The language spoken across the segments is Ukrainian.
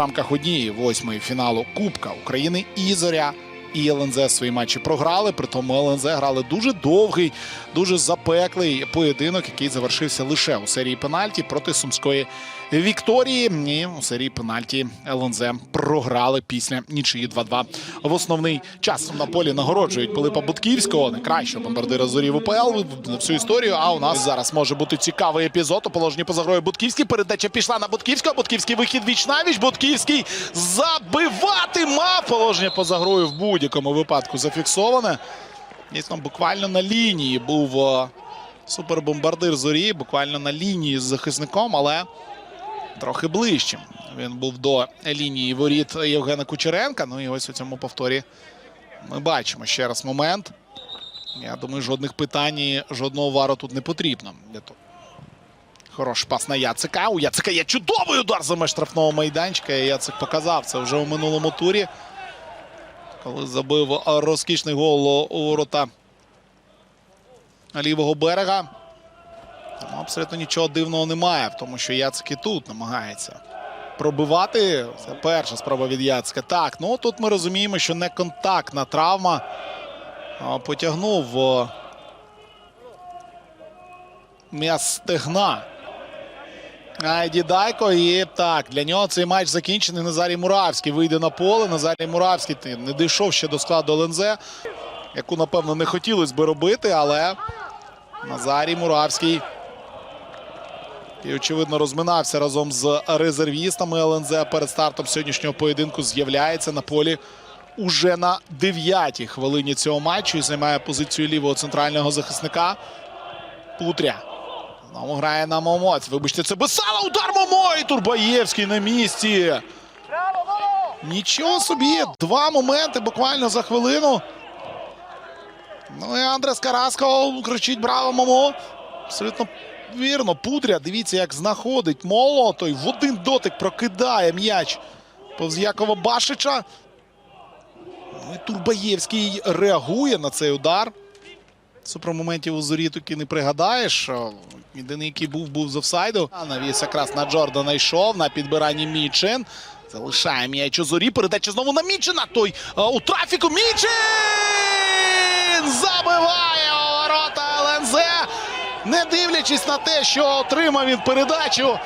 рамках однієї восьмої фіналу Кубка України і Зоря. І ЛНЗ свої матчі програли. При тому ЛНЗ грали дуже довгий, дуже запеклий поєдинок, який завершився лише у серії пенальті проти сумської Вікторії. І у серії пенальті ЛНЗ програли після нічиї 2-2 в основний час. На полі нагороджують Пилипа Бутківського, найкращого бомбардира зорі в УПЛ на всю історію. А у нас зараз може бути цікавий епізод. У положенні поза грою Бутківський. Передача пішла на Бутківського. Бутківський вихід віч навіч. Бутківський забивати мав положення поза грою в будь-якому випадку зафіксоване. Дійсно, буквально на лінії був е, супербомбардир зорі, буквально на лінії з захисником, але трохи ближчим. Він був до лінії воріт Євгена Кучеренка. Ну і ось у цьому повторі ми бачимо ще раз момент. Я думаю, жодних питань, жодного вару тут не потрібно. Хороший пас на Яцика. У Яцика є чудовий удар за меж штрафного майданчика. Яцик показав це вже у минулому турі. Коли забив розкішний гол у ворота лівого берега. Тому абсолютно нічого дивного немає в тому, що Яцик і тут намагається пробивати. Це перша спроба від Яцика. Так, ну тут ми розуміємо, що не контактна травма. Потягнув о, м'яз стегна. Айді Дайко. І так, для нього цей матч закінчений. Назарій Муравський вийде на поле. Назарій Муравський не дійшов ще до складу ЛНЗ, яку, напевно, не хотілося би робити, але Назарій Муравський. І, очевидно, розминався разом з резервістами ЛНЗ перед стартом сьогоднішнього поєдинку. З'являється на полі уже на 9-й хвилині цього матчу і займає позицію лівого центрального захисника. Путря. Знову грає на Момоць. Вибачте, це Бесала. Удар Момо і Турбаєвський на місці. Нічого собі. Два моменти буквально за хвилину. Ну і Андрес Караско кричить браво Момо. Абсолютно вірно. Пудря. Дивіться, як знаходить Моло. Той в один дотик прокидає м'яч повз Якова Башича. Ну Турбаєвський реагує на цей удар. Супермоментів у зорі таки не пригадаєш. Єдиний, який був, був з офсайду. Навіс якраз на Джордана йшов на підбиранні Мічин. Залишає м'яч у зорі. Передача знову на Мічина. Той у трафіку. Мічин! Забиває ворота. Не дивлячись на те, що отримав він передачу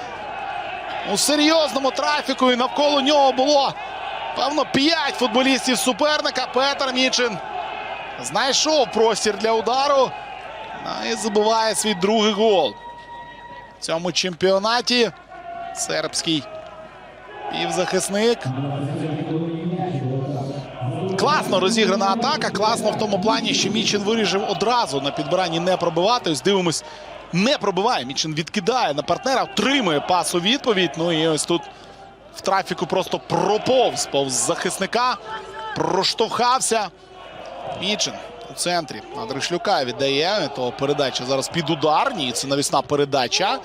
у серйозному трафіку. І навколо нього було певно п'ять футболістів суперника. Петр Мічин знайшов простір для удару ну, і забиває свій другий гол. В цьому чемпіонаті сербський півзахисник. Класно розіграна атака. Класно в тому плані, що Мічин вирішив одразу на підбиранні не пробивати. Ось дивимось, не пробиває. Мічин відкидає на партнера, отримує пас у відповідь. Ну і ось тут в трафіку просто проповз повз захисника, проштовхався. Мічин у центрі на Дришлюка віддає. То передача зараз під удар. Ні, це навісна передача.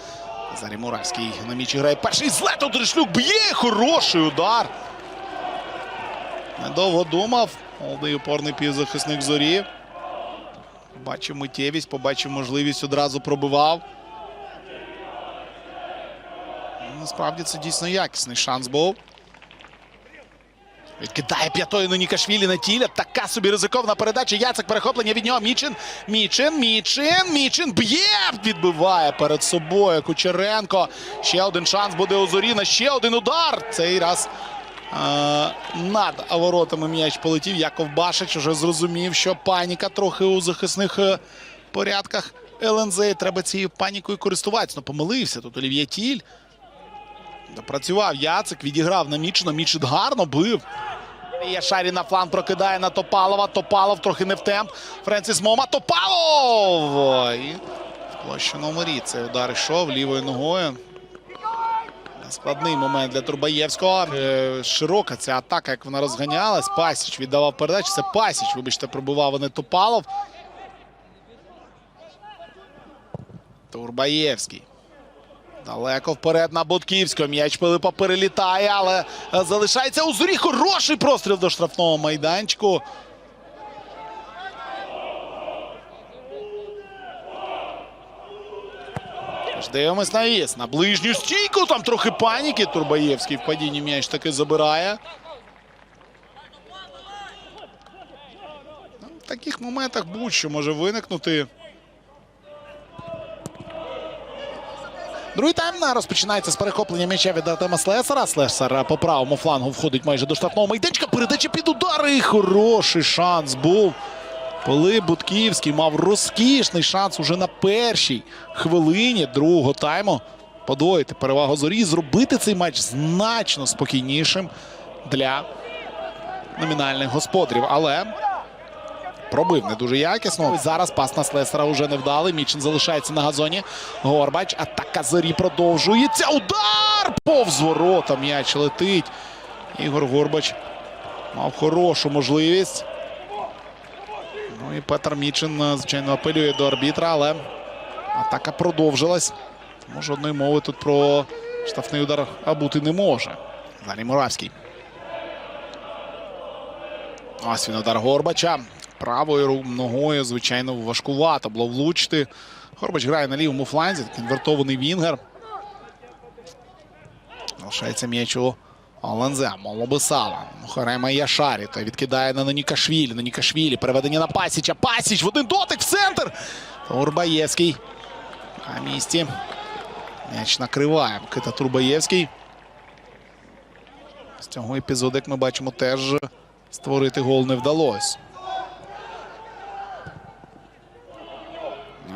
Зарі Муравський на мічі грає перший злет. у Дришлюк б'є. Хороший удар. Недовго думав. Молодий опорний півзахисник зорі. Побачив миттєвість, побачив можливість, одразу пробивав. Насправді це дійсно якісний шанс був. Відкидає п'ятою на Нікашвілі на тіля. Така собі ризиковна передача. Яцек перехоплення від нього. Мічин. Мічин. Мічин. Мічин б'є. Відбиває перед собою Кучеренко. Ще один шанс буде у Зоріна. Ще один удар. Цей раз над воротами м'яч полетів. Яков Башич вже зрозумів, що паніка трохи у захисних е, порядках ЛНЗ. Треба цією панікою користуватися. Ну, помилився тут Олів'є Тіль. Допрацював Яцик, відіграв на Мічина. Мічит гарно бив. Є Шарі на фланг прокидає на Топалова. Топалов трохи не в темп. Френсіс Мома. Топалов! І в площу номері цей удар йшов лівою ногою. Складний момент для Турбаєвського. Е, Широка ця атака, як вона розганялась. Пасіч віддавав передачу. Це Пасіч, вибачте, пробивав, а не Топалов. Турбаєвський. Далеко вперед на Будківського. М'яч Пилипа перелітає, але е, залишається у зорі. Хороший простріл до штрафного майданчику. Дивимось на віс. На ближню стійку. Там трохи паніки. Турбаєвський в падінні м'яч таки забирає. Ну, В таких моментах будь-що може виникнути. Другий тайм розпочинається з перехоплення м'яча від Артема Слесара. Слесар по правому флангу входить майже до штрафного майданчика. Передача під удари. І хороший шанс був. Коли Будківський мав розкішний шанс уже на першій хвилині другого тайму подвоїти перевагу зорі, зробити цей матч значно спокійнішим для номінальних господарів. Але пробив не дуже якісно. Зараз пас на Слесера вже не вдалий. Мічин залишається на газоні. Горбач. Атака зорі продовжується. Удар! Повз ворота м'яч летить. Ігор Горбач мав хорошу можливість. Ну і Петр Мічин, е, звичайно, апелює до арбітра, але атака продовжилась. Тому жодної мови тут про штрафний удар а бути не може. Далі Муравський. Ось він удар Горбача. Правою ногою, звичайно, важкувато було влучити. Горбач грає на лівому фланзі, конвертований вінгер. Залишається м'яч у Олензе. Молобисала. Хорема Яшарі. Той відкидає на Нанікашвілі. Нанікашвілі. Переведення на Пасіча. Пасіч в один дотик в центр. Турбаєвський. На місці. М'яч накриває. Микита Турбаєвський. З цього епізоду, як ми бачимо, теж створити гол не вдалося.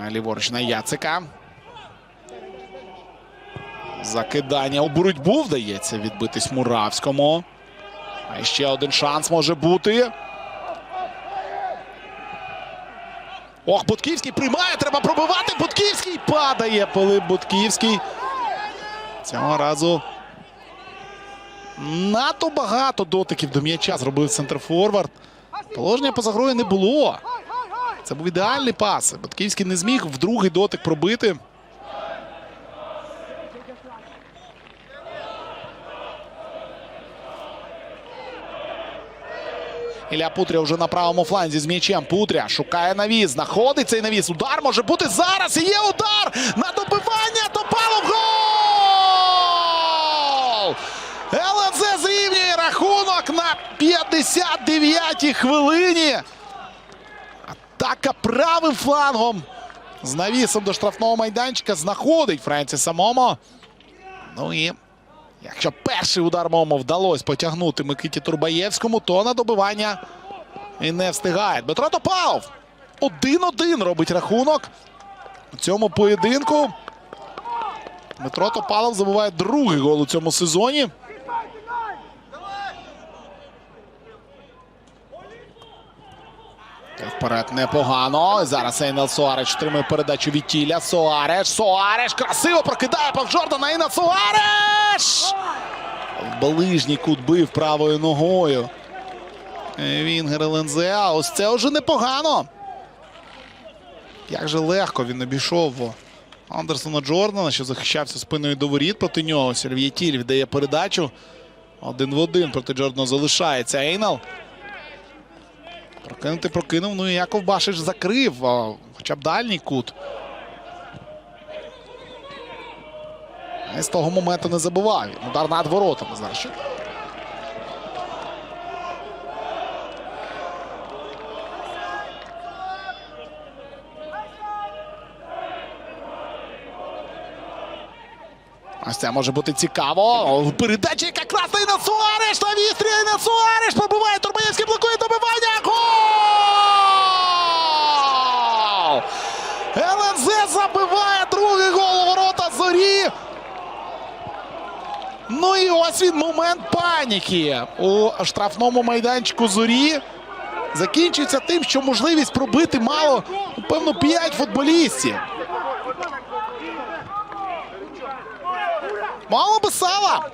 Ліворуч на Яцика. Закидання у боротьбу вдається відбитись Муравському. А ще один шанс може бути. Ох, Будківський приймає, треба пробивати. Будківський падає. Пилип Будківський. Цього разу надто багато дотиків до м'яча зробив центрфорвард. Положення поза грою не було. Це був ідеальний пас. Будківський не зміг в другий дотик пробити. Ілля Путря вже на правому фланзі з м'ячем. Путря шукає навіс. Знаходить цей навіс. Удар може бути зараз. Є удар на добивання. Топалов гол! ЛНЗ зрівнює рахунок на 59-й хвилині. Атака правим флангом. З навісом до штрафного майданчика знаходить Френсіса Момо. Ну і Якщо перший удар Момо вдалося потягнути Микиті Турбаєвському, то на добивання і не встигає. Дмитро Топалов 1-1 робить рахунок у цьому поєдинку. Дмитро Топалов забуває другий гол у цьому сезоні. Вперед непогано. Зараз Ейнел Суареш отримує передачу від Тіля. Суареш. Суареш красиво прокидає Пав Джордана. Ейнел Суареш! Ближній кут бив правою ногою. Вінгер Лензе. А ось це вже непогано. Як же легко він обійшов Андерсона Джордана, що захищався спиною до воріт проти нього. Тіль віддає передачу. Один в один проти Джордана залишається Ейнал. Прокинути прокинув. Ну і Яков Башич закрив. а, Хоча б дальній кут. І з того моменту не забував. Удар над воротами зараз. Ось це може бути цікаво. Передача, яка красна і на Суареш на вістрі. І на Суареш пробиває Турбаєвський, блокує добивання. Гол! ЛНЗ забиває другий гол у ворота зорі. Ну і ось він момент паніки у штрафному майданчику зорі. Закінчується тим, що можливість пробити мало, певно, 5 футболістів. Мало би сала.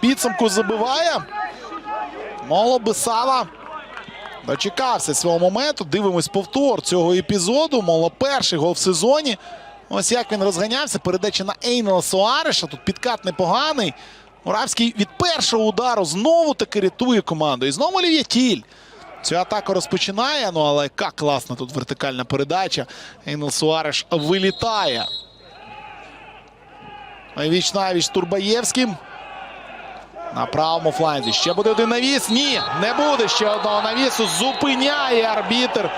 Підсумку забиває. Мало би сала. Дочекався свого моменту. Дивимось повтор цього епізоду. Мало перший гол в сезоні. Ось як він розганявся. Передача на Ейнела Суареша. Тут підкат непоганий. Муравський від першого удару знову таки рятує команду. І знову Лів'ятіль. Цю атаку розпочинає. Ну але яка класна тут вертикальна передача. Ейнел Суареш вилітає. Віч навіч Турбаєвським. На правому фланзі. Ще буде один навіс. Ні, не буде ще одного навісу. Зупиняє арбітр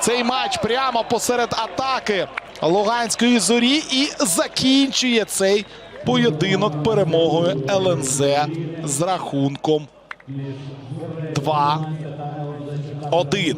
цей матч прямо посеред атаки Луганської зорі і закінчує цей поєдинок перемогою ЛНЗ з рахунком 2-1.